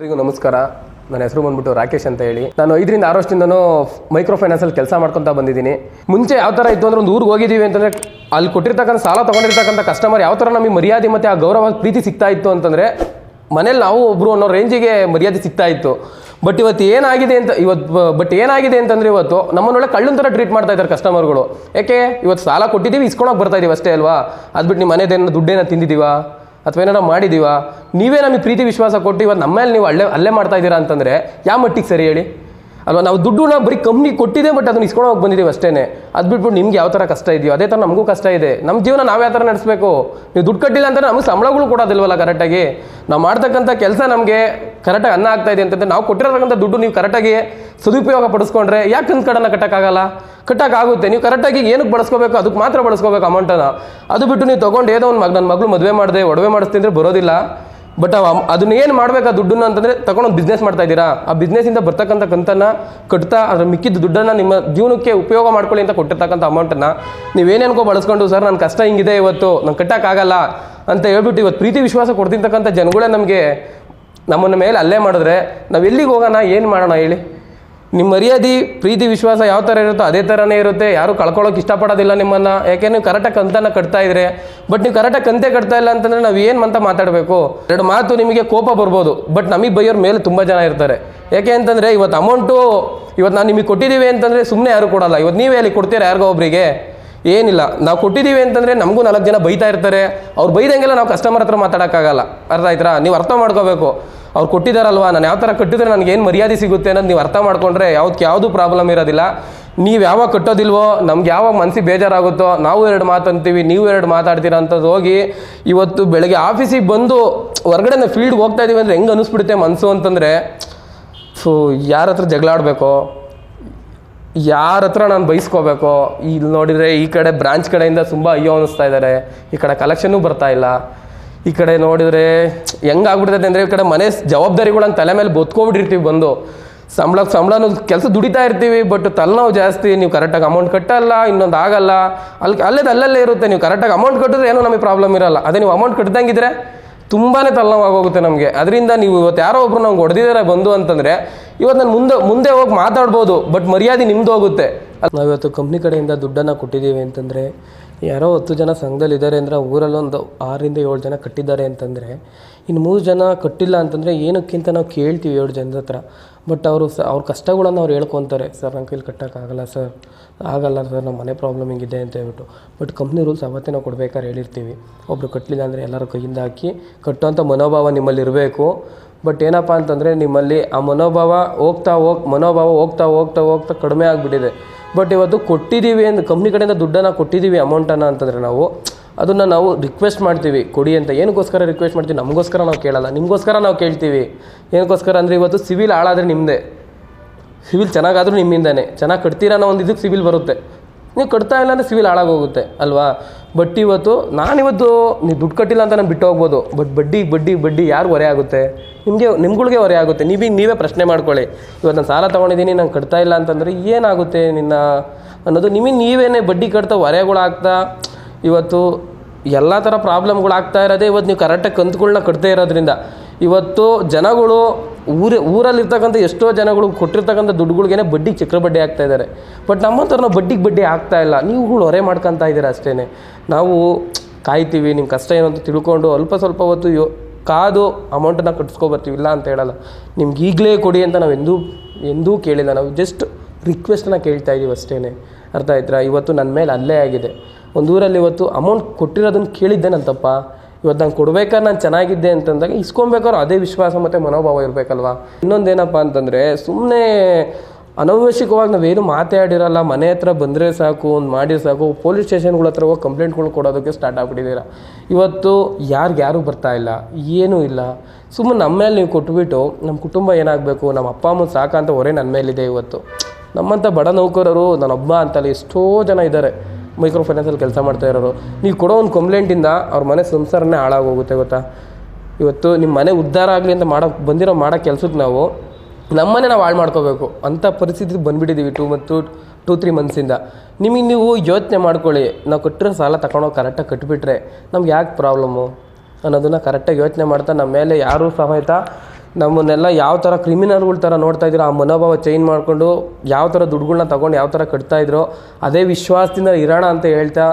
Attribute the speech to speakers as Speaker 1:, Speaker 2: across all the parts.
Speaker 1: ಎಲ್ರಿಗೂ ನಮಸ್ಕಾರ. ನನ್ನ ಹೆಸರು ಬಂದ್ಬಿಟ್ಟು ರಾಕೇಶ್ ಅಂತ ಹೇಳಿ. ನಾನು ಐದರಿಂದ ಆರು ವರ್ಷದಿಂದನೂ ಮೈಕ್ರೋ ಫೈನಾನ್ಸಲ್ಲಿ ಕೆಲಸ ಮಾಡ್ಕೊತಾ ಬಂದಿದ್ದೀನಿ. ಮುಂಚೆ ಯಾವ ಥರ ಇತ್ತು ಅಂದ್ರೆ ಒಂದು ಊರಿಗೆ ಹೋಗಿದ್ದೀವಿ ಅಂತಂದರೆ ಅಲ್ಲಿ ಕೊಟ್ಟಿರ್ತಕ್ಕಂಥ ಸಾಲ ತೊಗೊಂಡಿರ್ತಕ್ಕಂಥ ಕಸ್ಟಮರ್ ಯಾವ ಥರ ನಮಗೆ ಮರ್ಯಾದೆ ಮತ್ತು ಆ ಗೌರವ ಪ್ರೀತಿ ಸಿಗ್ತಾ ಇತ್ತು ಅಂತಂದರೆ ಮನೇಲಿ ನಾವು ಒಬ್ಬರು ಅನ್ನೋ ರೇಂಜಿಗೆ ಮರ್ಯಾದೆ ಸಿಗ್ತಾ ಇತ್ತು. ಬಟ್ ಇವತ್ತು ಏನಾಗಿದೆ ಅಂತ ಇವತ್ತು ಬಟ್ ಏನಾಗಿದೆ ಅಂತಂದರೆ ಇವತ್ತು ನಮ್ಮನ್ನೊಳ್ಳೆ ಕಳ್ಳನ ಥರ ಟ್ರೀಟ್ ಮಾಡ್ತಾ ಇದ್ದಾರೆ ಕಸ್ಟಮರ್ಗಳು ಯಾಕೆ? ಇವತ್ತು ಸಾಲ ಕೊಟ್ಟಿದ್ದೀವಿ ಇಸ್ಕೊಳಕ್ಕೆ ಬರ್ತಾ ಇದ್ದೀವಿ ಅಷ್ಟೇ ಅಲ್ವಾ? ಅದ್ಬಿಟ್ಟು ನಿಮ್ಮ ಮನೆದೇನೋ ದುಡ್ಡೇನ ತಿಂದಿದ್ದೀವಾ? ಅಥವಾ ಏನಾರ ಮಾಡಿದೀವ? ನೀವೇ ನಮಗೆ ಪ್ರೀತಿ ವಿಶ್ವಾಸ ಕೊಟ್ಟು ಇವತ್ತು ನಮ್ಮ ಮೇಲೆ ನೀವು ಅಲ್ಲೇ ಅಲ್ಲೇ ಮಾಡ್ತಾ ಇದ್ದೀರಾ ಅಂತಂದರೆ ಯಾವ ಮಟ್ಟಿಗೆ ಸರಿ ಹೇಳಿ? ಅಲ್ವಾ, ನಾವು ದುಡ್ಡನ್ನ ಬರೀ ಕಂಪ್ನಿ ಕೊಟ್ಟಿದೆ ಬಟ್ ಅದನ್ನ ಇಸ್ಕೊಂಡು ಹೋಗಿ ಬಂದಿದ್ದೀವಿ ಅಷ್ಟೇ ಅದು ಬಿಟ್ಬಿಟ್ಟು ನಿಮ್ಗೆ ಯಾವ ಥರ ಕಷ್ಟ ಇದೆಯೋ, ಅದೇ ಥರ ನಮಗೂ ಕಷ್ಟ ಇದೆ. ನಮ್ಮ ಜೀವನ ನಾವು ಯಾವ ಥರ ನಡೆಸಬೇಕು? ನೀವು ದುಡ್ಡು ಕಟ್ಟಿಲ್ಲ ಅಂತಂದ್ರೆ ನಮಗೆ ಸಂಬಳಗಳು ಕೊಡೋದಿಲ್ವಲ್ಲ ಕರೆಕ್ಟಾಗಿ? ನಾವು ಮಾಡ್ತಕ್ಕಂಥ ಕೆಲಸ ನಮಗೆ ಕರೆಕ್ಟಾಗಿ ಅನ್ನ ಆಗ್ತಾ ಇದೆ ಅಂತಂದ್ರೆ ನಾವು ಕೊಟ್ಟಿರತಕ್ಕಂಥ ದುಡ್ಡು ನೀವು ಕರೆಕ್ಟಾಗಿ ಸದುಪಯೋಗ ಪಡಿಸ್ಕೊಂಡ್ರೆ ಯಾಕೆ ಕಂದು ಕಡನ್ನು ಕಟ್ಟಕ್ಕಾಗಲ್ಲ? ಕಟ್ಟಕ್ಕಾಗುತ್ತೆ ನೀವು ಕರೆಕ್ಟಾಗಿ ಏನಕ್ಕೆ ಬಳಸ್ಕೋಬೇಕು? ಅದಕ್ಕೆ ಮಾತ್ರ ಬಳಸ್ಕೋಬೇಕು ಅಮೌಂಟನ್ನು ಅದು ಬಿಟ್ಟು ನೀವು ತೊಗೊಂಡು ಏನೋ ಒಂದು ಮಗ ನನ್ನ ಮಗಳು ಮದುವೆ ಮಾಡಿದೆ, ಒಡವೆ ಮಾಡಿಸ್ತಿದ್ರೆ ಬರೋದಿಲ್ಲ. ಬಟ್ ಅದನ್ನ ಏನು ಮಾಡಬೇಕು ಆ ದುಡ್ಡನ್ನ ಅಂತಂದರೆ ತಗೊಂಡು ಒಂದು ಬಿಸ್ನೆಸ್ ಮಾಡ್ತಾ ಇದ್ದೀರಾ? ಆ ಬಿಸ್ನೆಸ್ಸಿಂದ ಬರ್ತಕ್ಕಂಥ ಕಂತನ್ನು ಕಟ್ತಾ ಅದ್ರ ಮಿಕ್ಕಿದ ದುಡ್ಡನ್ನು ನಿಮ್ಮ ಜೀವನಕ್ಕೆ ಉಪಯೋಗ ಮಾಡ್ಕೊಳ್ಳಿ ಅಂತ ಕೊಟ್ಟಿರ್ತಕ್ಕಂಥ ಅಮೌಂಟನ್ನು ನೀವೇನೇನ್ಕೋ ಬಳಸ್ಕೊಂಡು, ಸರ್ ನನ್ನ ಕಷ್ಟ ಹಿಂಗಿದೆ ಇವತ್ತು, ನಂಗೆ ಕಟ್ಟೋಕ್ಕಾಗಲ್ಲ ಅಂತ ಹೇಳ್ಬಿಟ್ಟು ಇವತ್ತು ಪ್ರೀತಿ ವಿಶ್ವಾಸ ಕೊಡ್ತಿರ್ತಕ್ಕಂಥ ಜನಗಳೇ ನಮಗೆ ನಮ್ಮನ್ನ ಮೇಲೆ ಅಲ್ಲೇ ಮಾಡಿದ್ರೆ ನಾವು ಎಲ್ಲಿಗೆ ಹೋಗೋಣ, ಏನು ಮಾಡೋಣ ಹೇಳಿ? ನಿಮ್ಮ ಮರ್ಯಾದೆ, ಪ್ರೀತಿ, ವಿಶ್ವಾಸ ಯಾವ ಥರ ಇರುತ್ತೋ ಅದೇ ಥರನೇ ಇರುತ್ತೆ. ಯಾರು ಕಳ್ಕೊಳ್ಳೋಕೆ ಇಷ್ಟಪಡೋದಿಲ್ಲ ನಿಮ್ಮನ್ನು. ಯಾಕೆ ನೀವು ಕರೆಕ್ಟಾಗಿ ಕಂತನ ಕಟ್ತಾ ಇದ್ರೆ? ಬಟ್ ನೀವು ಕರೆಕ್ಟಾಗಿ ಕಂತೆ ಕಟ್ತಾ ಇಲ್ಲ ಅಂತಂದರೆ ನಾವು ಏನು ಅಂತ ಮಾತಾಡಬೇಕು? ಎರಡು ಮಾತು ನಿಮಗೆ ಕೋಪ ಬರ್ಬೋದು. ಬಟ್ ನಮಗೆ ಬೈಯೋರ ಮೇಲೆ ತುಂಬ ಜನ ಇರ್ತಾರೆ. ಯಾಕೆ ಅಂತಂದರೆ ಇವತ್ತು ಅಮೌಂಟು ಇವತ್ತು ನಾನು ನಿಮಗೆ ಕೊಟ್ಟಿದ್ದೀವಿ ಅಂತಂದರೆ ಸುಮ್ಮನೆ ಯಾರು ಕೊಡಲ್ಲ. ಇವತ್ತು ನೀವೇ ಅಲ್ಲಿ ಕೊಡ್ತೀರಾ ಯಾರಿಗೋ ಒಬ್ಬರಿಗೆ ಏನಿಲ್ಲ. ನಾವು ಕೊಟ್ಟಿದ್ದೀವಿ ಅಂತಂದರೆ ನಮಗೂ ನಾಲ್ಕು ಜನ ಬೈತಾ ಇರ್ತಾರೆ. ಅವ್ರು ಬೈದಂಗೆಲ್ಲ ನಾವು ಕಸ್ಟಮರ್ ಹತ್ರ ಮಾತಾಡೋಕ್ಕಾಗಲ್ಲ. ಅರ್ಥ ಆಯ್ತಾ? ನೀವು ಅರ್ಥ ಮಾಡ್ಕೋಬೇಕು. ಅವ್ರು ಕೊಟ್ಟಿದ್ದಾರಲ್ವಾ ನಾನು ಯಾವ ಥರ ಕಟ್ಟಿದ್ರೆ ನನಗೆ ಏನು ಮರ್ಯಾದೆ ಸಿಗುತ್ತೆ ಅನ್ನೋದು ನೀವು ಅರ್ಥ ಮಾಡ್ಕೊಂಡ್ರೆ ಯಾವ್ದಕ್ಕೆ ಯಾವುದು ಪ್ರಾಬ್ಲಮ್ ಇರೋದಿಲ್ಲ. ನೀವು ಯಾವಾಗ ಕಟ್ಟೋದಿಲ್ವೋ, ನಮ್ಗೆ ಯಾವಾಗ ಮನಸ್ಸಿಗೆ ಬೇಜಾರಾಗುತ್ತೋ, ನಾವು ಎರಡು ಮಾತು ಅಂತೀವಿ, ನೀವು ಎರಡು ಮಾತಾಡ್ತೀರಾ ಅಂತದ್ದು ಹೋಗಿ ಇವತ್ತು ಬೆಳಗ್ಗೆ ಆಫೀಸಿಗೆ ಬಂದು ಹೊರಗಡೆ ನಾವು ಫೀಲ್ಡ್ಗೆ ಹೋಗ್ತಾ ಇದ್ದೀವಿ ಅಂದರೆ ಹೆಂಗೆ ಅನಿಸ್ಬಿಡುತ್ತೆ ಮನಸ್ಸು ಅಂತಂದರೆ ಸೊ ಯಾರ ಹತ್ರ ಜಗಳಾಡಬೇಕು ಯಾರ ಹತ್ರ ನಾನು ಬೈಸ್ಕೋಬೇಕು ಇಲ್ಲಿ ನೋಡಿದರೆ ಈ ಕಡೆ ಬ್ರಾಂಚ್ ಕಡೆಯಿಂದ ತುಂಬ ಅಯ್ಯೋ ಅನ್ನಿಸ್ತಾ ಇದ್ದಾರೆ ಈ ಕಡೆ ಕಲೆಕ್ಷನ್ನೂ ಬರ್ತಾ ಇಲ್ಲ. ಈ ಕಡೆ ನೋಡಿದರೆ ಹೆಂಗಾಗ್ಬಿಡ್ತೈತೆ ಅಂದರೆ ಈ ಕಡೆ ಮನೆ ಜವಾಬ್ದಾರಿಗಳನ್ನ ತಲೆ ಮೇಲೆ ಬೊತ್ಕೊಬಿಟ್ಟಿರ್ತೀವಿ ಬಂದು. ಸಂಬಳ, ಸಂಬಳನೂ ಕೆಲಸ ದುಡಿತಾ ಇರ್ತೀವಿ ಬಟ್ ತಲೆನೋವು ಜಾಸ್ತಿ, ನೀವು ಕರೆಕ್ಟಾಗಿ ಅಮೌಂಟ್ ಕಟ್ಟಲ್ಲ, ಇನ್ನೊಂದು ಆಗಲ್ಲ. ಅಲ್ಲಿ ಅಲ್ಲೇದು ಅಲ್ಲಲ್ಲೇ ಇರುತ್ತೆ, ನೀವು ಕರೆಕ್ಟಾಗಿ ಅಮೌಂಟ್ ಕಟ್ಟಿದ್ರೆ ಏನೂ ನಮಗೆ ಪ್ರಾಬ್ಲಮ್ ಇರಲ್ಲ. ಅದೇ ನೀವು ಅಮೌಂಟ್ ಕಟ್ಟಿದಂಗಿದ್ರೆ ತುಂಬಾ ತಲೆನೋವು ಆಗೋಗುತ್ತೆ ನಮಗೆ. ಅದರಿಂದ ನೀವು ಇವತ್ತು ಯಾರೋ ಒಬ್ರು ನಮ್ಗೆ ಹೊಡೆದಿದ್ದಾರೆ ಬಂದು ಅಂತಂದರೆ, ಇವತ್ತು ನಾನು ಮುಂದೆ ಮುಂದೆ ಹೋಗಿ ಮಾತಾಡ್ಬೋದು ಬಟ್ ಮರ್ಯಾದೆ ನಿಮ್ದು ಹೋಗುತ್ತೆ. ನಾವಿವತ್ತು ಕಂಪ್ನಿ ಕಡೆಯಿಂದ ದುಡ್ಡನ್ನು ಕೊಟ್ಟಿದ್ದೀವಿ ಅಂತಂದರೆ ಯಾರೋ ಹತ್ತು ಜನ ಸಂಘದಲ್ಲಿ ಇದ್ದಾರೆ ಅಂದರೆ ಊರಲ್ಲಿ ಒಂದು ಆರರಿಂದ ಏಳು ಜನ ಕಟ್ಟಿದ್ದಾರೆ ಅಂತಂದರೆ, ಇನ್ನು ಮೂರು ಜನ ಕಟ್ಟಿಲ್ಲ ಅಂತಂದರೆ ಏನಕ್ಕಿಂತ ನಾವು ಕೇಳ್ತೀವಿ ಏಳು ಜನದ ಹತ್ರ. ಬಟ್ ಅವರು ಸ, ಅವ್ರ ಕಷ್ಟಗಳನ್ನು ಅವ್ರು ಹೇಳ್ಕೊತಾರೆ, ಸರ್, ನನ್ನ ಕೈಲಿ ಕಟ್ಟೋಕ್ಕಾಗಲ್ಲ ಸರ್, ಆಗಲ್ಲ ಸರ್, ನಮ್ಮ ಮನೆ ಪ್ರಾಬ್ಲಮ್ ಹಿಂಗಿದೆ ಅಂತ ಹೇಳ್ಬಿಟ್ಟು. ಬಟ್ ಕಂಪ್ನಿ ರೂಲ್ಸ್ ಅವತ್ತೇ ನಾವು ಕೊಡ್ಬೇಕಾದ್ರೆ ಹೇಳಿರ್ತೀವಿ. ಒಬ್ಬರು ಕಟ್ಟಲಿಲ್ಲ ಅಂದರೆ ಎಲ್ಲರೂ ಕೈಯಿಂದ ಹಾಕಿ ಕಟ್ಟುವಂಥ ಮನೋಭಾವ ನಿಮ್ಮಲ್ಲಿ ಇರಬೇಕು. ಬಟ್ ಏನಪ್ಪ ಅಂತಂದರೆ ನಿಮ್ಮಲ್ಲಿ ಆ ಮನೋಭಾವ ಹೋಗ್ತಾ ಹೋಗಿ, ಮನೋಭಾವ ಹೋಗ್ತಾ ಹೋಗ್ತಾ ಹೋಗ್ತಾ ಕಡಿಮೆ ಆಗಿಬಿಟ್ಟಿದೆ. ಬಟ್ ಇವತ್ತು ಕೊಟ್ಟಿದ್ದೀವಿ ಅಂತ ಕಂಪ್ನಿ ಕಡೆಯಿಂದ ದುಡ್ಡನ್ನು ಕೊಟ್ಟಿದ್ದೀವಿ ಅಮೌಂಟನ್ನು ಅಂತಂದರೆ ನಾವು, ಅದನ್ನು ನಾವು ರಿಕ್ವೆಸ್ಟ್ ಮಾಡ್ತೀವಿ, ಕೊಡಿ ಅಂತ. ಏನಕ್ಕೋಸ್ಕರ ರಿಕ್ವೆಸ್ಟ್ ಮಾಡ್ತೀವಿ? ನಮಗೋಸ್ಕರ ನಾವು ಕೇಳಲ್ಲ. ನಿಮಗೋಸ್ಕರ ನಾವು ಕೇಳ್ತೀವಿ. ಏನಕ್ಕೋಸ್ಕರ ಅಂದರೆ ಇವತ್ತು ಸಿವಿಲ್ ಹಾಳಾದರೆ ನಿಮ್ಮದೇ ಸಿವಿಲ್ ಚೆನ್ನಾಗಾದರೂ ನಿಮ್ಮಿಂದನೇ. ಚೆನ್ನಾಗಿ ಕಟ್ತೀರ ಅನ್ನೋ ಒಂದು ಇದಕ್ಕೆ ಸಿವಿಲ್ ಬರುತ್ತೆ. ನೀವು ಕಟ್ತಾ ಇಲ್ಲ ಅಂದರೆ ಸಿವಿಲ್ ಹಾಳಾಗೋಗುತ್ತೆ ಅಲ್ವಾ? ಬಟ್ ಇವತ್ತು ನಾನಿವತ್ತು ನೀವು ದುಡ್ಡು ಕಟ್ಟಿಲ್ಲ ಅಂತ ನಾನು ಬಿಟ್ಟು ಹೋಗ್ಬೋದು. ಬಟ್ ಬಡ್ಡಿ ಬಡ್ಡಿ ಬಡ್ಡಿ ಯಾರು ಹೊರೆ ಆಗುತ್ತೆ? ನಿಮಗೆ, ನಿಮ್ಗಳಿಗೆ ಹೊರೆ ಆಗುತ್ತೆ. ನೀವೀಗ ನೀವೇ ಪ್ರಶ್ನೆ ಮಾಡ್ಕೊಳ್ಳಿ. ಇವತ್ತು ನಾನು ಸಾಲ ತೊಗೊಂಡಿದ್ದೀನಿ ನಾನು ಕಟ್ತಾ ಇಲ್ಲ ಅಂತಂದರೆ ಏನಾಗುತ್ತೆ ನಿನ್ನ ಅನ್ನೋದು? ನಿಮಗೆ ನೀವೇನೇ ಬಡ್ಡಿ ಕಟ್ತಾ ಹೊರೆಗಳಾಗ್ತಾ ಇವತ್ತು ಎಲ್ಲ ಥರ ಪ್ರಾಬ್ಲಮ್ಗಳಾಗ್ತಾ ಇರೋದೇ ಇವತ್ತು ನೀವು ಕರೆಕ್ಟಾಗಿ ಕಂತುಗಳನ್ನ ಕಟ್ತಾ ಇರೋದ್ರಿಂದ. ಇವತ್ತು ಜನಗಳು ಊರ ಊರಲ್ಲಿರ್ತಕ್ಕಂಥ ಎಷ್ಟೋ ಜನಗಳು ಕೊಟ್ಟಿರ್ತಕ್ಕಂಥ ದುಡ್ಡುಗಳಿಗೇನೆ ಬಡ್ಡಿಗೆ ಚಕ್ರ ಬಡ್ಡಿ ಆಗ್ತಾ ಇದ್ದಾರೆ. ಬಟ್ ನಮ್ಮಂಥವ್ರು ನಾವು ಬಡ್ಡಿಗೆ ಬಡ್ಡಿ ಆಗ್ತಾ ಇಲ್ಲ. ನೀವುಗಳು ಹೊರೆ ಮಾಡ್ಕೊತಾ ಇದ್ದೀರಾ ಅಷ್ಟೇ ನಾವು ಕಾಯ್ತೀವಿ ನಿಮ್ಮ ಕಷ್ಟ ಏನು ಅಂತ ತಿಳ್ಕೊಂಡು ಅಲ್ಪ ಸ್ವಲ್ಪ ಹೊತ್ತು ಯೋ ಕಾದು ಅಮೌಂಟನ್ನು ಕಟ್ಸ್ಕೊಬರ್ತೀವಿ ಇಲ್ಲ ಅಂತ ಹೇಳಲ್ಲ. ನಿಮ್ಗೆ ಈಗಲೇ ಕೊಡಿ ಅಂತ ನಾವು ಎಂದೂ ಎಂದೂ ಕೇಳಿಲ್ಲ. ನಾವು ಜಸ್ಟ್ ರಿಕ್ವೆಸ್ಟನ್ನು ಕೇಳ್ತಾ ಇದ್ದೀವಿ ಅಷ್ಟೇ ಅರ್ಥ ಆಯ್ತಾ? ಇವತ್ತು ನನ್ನ ಮೇಲೆ ಅಲ್ಲೇ ಆಗಿದೆ. ಒಂದು ಊರಲ್ಲಿ ಇವತ್ತು ಅಮೌಂಟ್ ಕೊಟ್ಟಿರೋದನ್ನು ಕೇಳಿದ್ದೆ ಇವತ್ತು ನಾನು ಕೊಡ್ಬೇಕಾದ್ರೆ ನಾನು ಚೆನ್ನಾಗಿದ್ದೆ ಅಂತಂದಾಗ ಇಸ್ಕೊಬೇಕಾದ್ರೆ ಅದೇ ವಿಶ್ವಾಸ ಮತ್ತು ಮನೋಭಾವ ಇರಬೇಕಲ್ವಾ? ಇನ್ನೊಂದೇನಪ್ಪ ಅಂತಂದರೆ ಸುಮ್ಮನೆ ಅನವಶ್ಯಕವಾಗಿ ನಾವೇನು ಮಾತಾಡಿರಲ್ಲ, ಮನೆ ಹತ್ರ ಬಂದರೆ ಸಾಕು, ಒಂದು ಮಾಡಿದ್ರೆ ಸಾಕು, ಪೊಲೀಸ್ ಸ್ಟೇಷನ್ಗಳ ಹತ್ರ ಹೋಗಿ ಕಂಪ್ಲೇಂಟ್ಗಳು ಕೊಡೋದಕ್ಕೆ ಸ್ಟಾರ್ಟ್ ಆಗ್ಬಿಟ್ಟಿದ್ದೀರ? ಇವತ್ತು ಯಾರಿಗೆ ಯಾರೂ ಬರ್ತಾ ಇಲ್ಲ, ಏನೂ ಇಲ್ಲ. ಸುಮ್ಮನೆ ನಮ್ಮ ಮೇಲೆ ನೀವು ಕೊಟ್ಬಿಟ್ಟು ನಮ್ಮ ಕುಟುಂಬ ಏನಾಗಬೇಕು, ನಮ್ಮ ಅಪ್ಪ, ಅಮ್ಮ ಸಾಕಂತ ಹೊರೆ ನನ್ನ ಮೇಲಿದೆ ಇವತ್ತು. ನಮ್ಮಂಥ ಬಡ ನೌಕರರು ನನ್ನೊಬ್ಬ ಅಂತಲ್ಲ ಎಷ್ಟೋ ಜನ ಇದ್ದಾರೆ. ಮೈಕ್ರೋ ಫೈನಾನ್ಸಲ್ಲಿ ಕೆಲಸ ಮಾಡ್ತಾ ಇರೋರು. ನೀವು ಕೊಡೋ ಒಂದು ಕಂಪ್ಲೇಂಟಿಂದ ಅವ್ರ ಮನೆ ಸಂಸಾರನೇ ಹಾಳಾಗೋಗುತ್ತೆ, ಗೊತ್ತಾ? ಇವತ್ತು ನಿಮ್ಮ ಮನೆ ಉದ್ಧಾರ ಆಗಲಿ ಅಂತ ಮಾಡೋ ಬಂದಿರೋ ಮಾಡೋ ಕೆಲಸಕ್ಕೆ ನಾವು ನಮ್ಮನ್ನೇ ನಾವು ಹಾಳು ಮಾಡ್ಕೋಬೇಕು. ಅಂಥ ಪರಿಸ್ಥಿತಿ ಬಂದುಬಿಟ್ಟಿದ್ದೀವಿ ಟೂ ಮತ್ತು ಟೂ ತ್ರೀ ಮಂತ್ಸಿಂದ ನಿಮಗೆ ನೀವು ಯೋಚನೆ ಮಾಡ್ಕೊಳ್ಳಿ. ನಾವು ಕಟ್ಟಿರೋ ಸಾಲ ತಗೊಂಡೋಗಿ ಕರೆಕ್ಟಾಗಿ ಕಟ್ಬಿಟ್ರೆ ನಮ್ಗೆ ಯಾಕೆ ಪ್ರಾಬ್ಲಮ್ಮು ಅನ್ನೋದನ್ನು ಕರೆಕ್ಟಾಗಿ ಯೋಚನೆ ಮಾಡ್ತಾ ನಮ್ಮ ಮೇಲೆ ಯಾರೂ ಸಮೇತ ನಮ್ಮನ್ನೆಲ್ಲ ಯಾವ ಥರ ಕ್ರಿಮಿನಲ್ಗಳ ಥರ ನೋಡ್ತಾ ಇದ್ದೀರೋ, ಆ ಮನೋಭಾವ ಚೇಂಜ್ ಮಾಡಿಕೊಂಡು ಯಾವ ಥರ ದುಡ್ಡುಗಳ್ನ ತೊಗೊಂಡು ಯಾವ ಥರ ಕಟ್ತಾ ಇದ್ರೋ, ಅದೇ ವಿಶ್ವಾಸದಿಂದ ಇರೋಣ ಅಂತ ಹೇಳ್ತಾ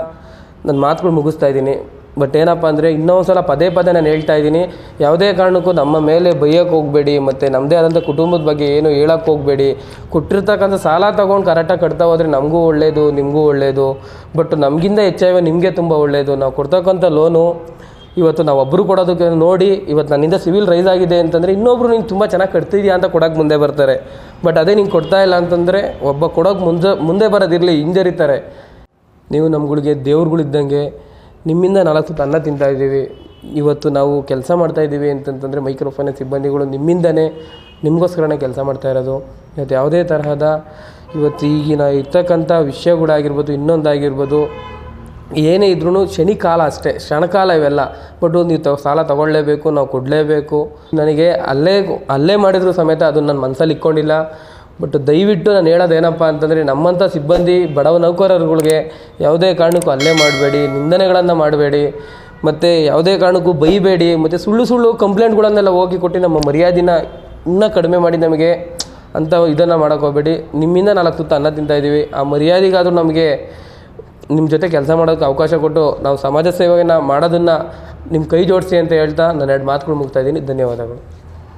Speaker 1: ನನ್ನ ಮಾತುಗಳು ಮುಗಿಸ್ತಾ ಇದ್ದೀನಿ. ಬಟ್ ಏನಪ್ಪ ಅಂದರೆ ಇನ್ನೊಂದು ಸಲ ಪದೇ ಪದೇ ನಾನು ಹೇಳ್ತಾ ಇದ್ದೀನಿ, ಯಾವುದೇ ಕಾರಣಕ್ಕೂ ನಮ್ಮ ಮೇಲೆ ಬೈಯೋಕ್ಕೆ ಹೋಗಬೇಡಿ, ಮತ್ತು ನಮ್ಮದೇ ಆದಂಥ ಕುಟುಂಬದ ಬಗ್ಗೆ ಏನು ಹೇಳೋಕ್ಕೆ ಹೋಗಬೇಡಿ. ಕೊಟ್ಟಿರ್ತಕ್ಕಂಥ ಸಾಲ ತೊಗೊಂಡು ಕರೆಕ್ಟಾಗಿ ಕಟ್ತಾ ಹೋದರೆ ನಮಗೂ ಒಳ್ಳೆಯದು ನಿಮಗೂ ಒಳ್ಳೆಯದು ಬಟ್ ನಮಗಿಂತ ಹೆಚ್ಚಾಗಿ ನಿಮಗೆ ತುಂಬ ಒಳ್ಳೆಯದು ನಾವು ಕೊಡ್ತಕ್ಕಂಥ ಲೋನು ಇವತ್ತು ನಾವು ಒಬ್ಬರು ಕೊಡೋದಕ್ಕೆ ನೋಡಿ ಇವತ್ತು ನನ್ನಿಂದ ಸಿವಿಲ್ ರೈಸ್ ಆಗಿದೆ ಅಂತಂದರೆ ಇನ್ನೊಬ್ರು ನೀನು ತುಂಬ ಚೆನ್ನಾಗಿ ಕಟ್ತಿದ್ಯಾ ಅಂತ ಕೊಡೋಕೆ ಮುಂದೆ ಬರ್ತಾರೆ. ಬಟ್ ಅದೇ ನಿಂಗೆ ಕೊಡ್ತಾ ಇಲ್ಲ ಅಂತಂದರೆ ಒಬ್ಬ ಕೊಡೋಕೆ ಮುಂದೆ ಮುಂದೆ ಬರೋದಿರಲಿ, ಹಿಂಜರಿತಾರೆ. ನೀವು ನಮ್ಗಳಿಗೆ ದೇವ್ರುಗಳಿದ್ದಂಗೆ ನಿಮ್ಮಿಂದ ನಾಲ್ಕು ಸುತ್ತ ಅನ್ನ ತಿಂತಾ ಇದ್ದೀವಿ. ಇವತ್ತು ನಾವು ಕೆಲಸ ಮಾಡ್ತಾ ಇದ್ದೀವಿ ಅಂತಂತಂದರೆ ಮೈಕ್ರೋ ಫೈನಾನ್ಸ್ ಸಿಬ್ಬಂದಿಗಳು ನಿಮ್ಮಿಂದನೇ ನಿಮಗೋಸ್ಕರನೇ ಕೆಲಸ ಮಾಡ್ತಾ ಇರೋದು. ಇವತ್ತು ಯಾವುದೇ ತರಹದ ಇವತ್ತು ಈಗಿನ ಇರ್ತಕ್ಕಂಥ ವಿಷಯಗಳಾಗಿರ್ಬೋದು, ಇನ್ನೊಂದಾಗಿರ್ಬೋದು ಏನೇ ಇದ್ರೂ ಕಾಲ ಅಷ್ಟೇ. ಕ್ಷಣಕಾಲ ಇವೆಲ್ಲ. ಬಟ್ ನೀವು ಸಾಲ ತಗೊಳ್ಳೇಬೇಕು, ನಾವು ಕೊಡಲೇಬೇಕು. ನನಗೆ ಅಲ್ಲೇ ಅಲ್ಲೇ ಮಾಡಿದ್ರು ಸಮೇತ ಅದು ನನ್ನ ಮನಸ್ಸಲ್ಲಿ ಇಕ್ಕೊಂಡಿಲ್ಲ ಬಟ್ ದಯವಿಟ್ಟು ನಾನು ಹೇಳೋದೇನಪ್ಪ ಅಂತಂದರೆ ನಮ್ಮಂಥ ಸಿಬ್ಬಂದಿ, ಬಡವ ನೌಕರರುಗಳಿಗೆ ಯಾವುದೇ ಕಾರಣಕ್ಕೂ ಅಲ್ಲೇ ಮಾಡಬೇಡಿ, ನಿಂದನೆಗಳನ್ನು ಮಾಡಬೇಡಿ. ಮತ್ತು ಯಾವುದೇ ಕಾರಣಕ್ಕೂ ಬೈಬೇಡಿ. ಮತ್ತು ಸುಳ್ಳು ಸುಳ್ಳು ಕಂಪ್ಲೇಂಟ್ಗಳನ್ನೆಲ್ಲ ಹೋಗಿ ಕೊಟ್ಟು ನಮ್ಮ ಮರ್ಯಾದಿನ ಇನ್ನೂ ಕಡಿಮೆ ಮಾಡಿ ನಮಗೆ ಅಂತ ಇದನ್ನು ಮಾಡೋಕ್ಕೋಗಬೇಡಿ ನಿಮ್ಮಿಂದ ನಾಲ್ಕು ತುತ್ತು ಅನ್ನ ತಿಂತಾಯಿದ್ದೀವಿ ಆ ಮರ್ಯಾದೆಗಾದರೂ ನಮಗೆ ನಿಮ್ಮ ಜೊತೆ ಕೆಲಸ ಮಾಡೋಕ್ಕೆ ಅವಕಾಶ ಕೊಟ್ಟು ನಾವು ಸಮಾಜ ಸೇವೆಯನ್ನು ಮಾಡೋದನ್ನು ನಿಮ್ಮ ಕೈ ಜೋಡಿಸಿ ಅಂತ ಹೇಳ್ತಾ ನಾನು ಎರಡು ಮಾತುಗಳು ಮುಗ್ತಾಯಿದ್ದೀನಿ ಧನ್ಯವಾದಗಳು.